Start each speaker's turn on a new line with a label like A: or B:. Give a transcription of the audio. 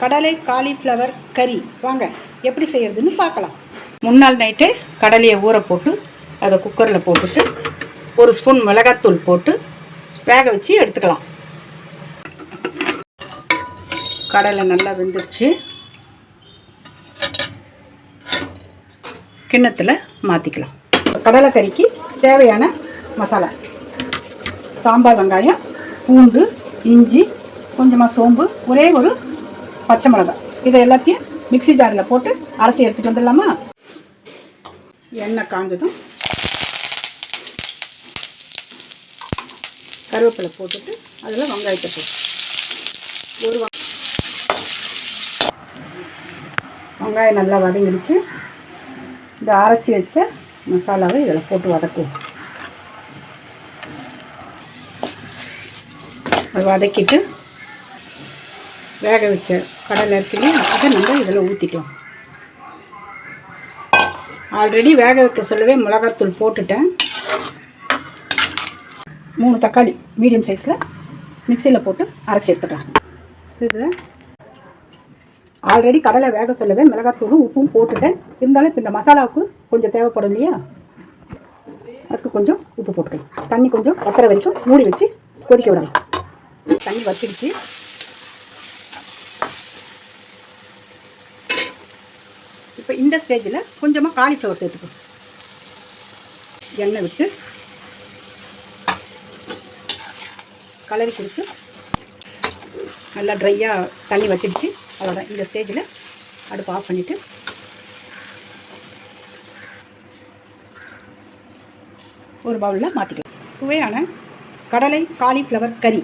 A: கடலை காலிஃப்ளவர் கறி. வாங்க எப்படி செய்யறதுன்னு பார்க்கலாம். முன்னாள் நைட்டே கடலையை ஊற போட்டு அதை குக்கரில் போட்டுட்டு ஒரு ஸ்பூன் மிளகாத்தூள் போட்டு வேக வச்சு எடுத்துக்கலாம். கடலை நல்லா வெந்துருச்சு. கிண்ணத்தில் மாற்றிக்கலாம் கடலை கறிக்கு தேவையான மசாலா. சாம்பார் வெங்காயம் பூண்டு இஞ்சி கொஞ்சமாக சோம்பு ஒரே ஒரு பச்சை மிளகாய் இதை எல்லாத்தையும் மிக்ஸி ஜாரில் போட்டு அரைச்சி எடுத்துகிட்டு வந்துடலாமா? எண்ணெய் காஞ்சதும் கருவேப்பிலை போட்டுட்டு அதில் வெங்காயத்தை போட்டு. ஒரு வெங்காயம் நல்லா வதங்கிடுச்சு. இந்த அரைச்சி வச்ச மசாலாவை இதில் போட்டு வதக்குவோம். வதக்கிட்டு வேக வச்ச கடலை இருக்கு இல்லையா அதை நம்ம இதில் ஊற்றிக்கலாம் ஆல்ரெடி வேக வைக்க சொல்லவே மிளகாத்தூள் போட்டுட்டேன். மூணு தக்காளி மீடியம் சைஸில் மிக்சியில் போட்டு அரைச்சி எடுத்துக்கலாம். இதில் ஆல்ரெடி கடலை வேக சொல்லவே மிளகாத்தூளும் உப்பும் போட்டுட்டேன். இருந்தாலும் இப்போ இந்த மசாலாவுக்கு கொஞ்சம் தேவைப்படும் இல்லையா? அதுக்கு கொஞ்சம் உப்பு போட்டுக்கலாம். தண்ணி கொஞ்சம் வத்துற வரைக்கும் மூடி வச்சு கொதிக்க விடலாம் தண்ணி வத்திடுச்சு. இப்போ இந்த ஸ்டேஜில் கொஞ்சமாக காலிஃப்ளவர் சேர்த்துக்கோ. எண்ணெய் விட்டு கலரி கொடுத்து நல்லா ட்ரையாக தண்ணி வத்திடுச்சு. அவ்வளோதான் இந்த ஸ்டேஜில் அடுப்பு ஆஃப் பண்ணிவிட்டு ஒரு பவுலில் மாற்றிக்கலாம் சுவையான கடலை காலிஃப்ளவர் கறி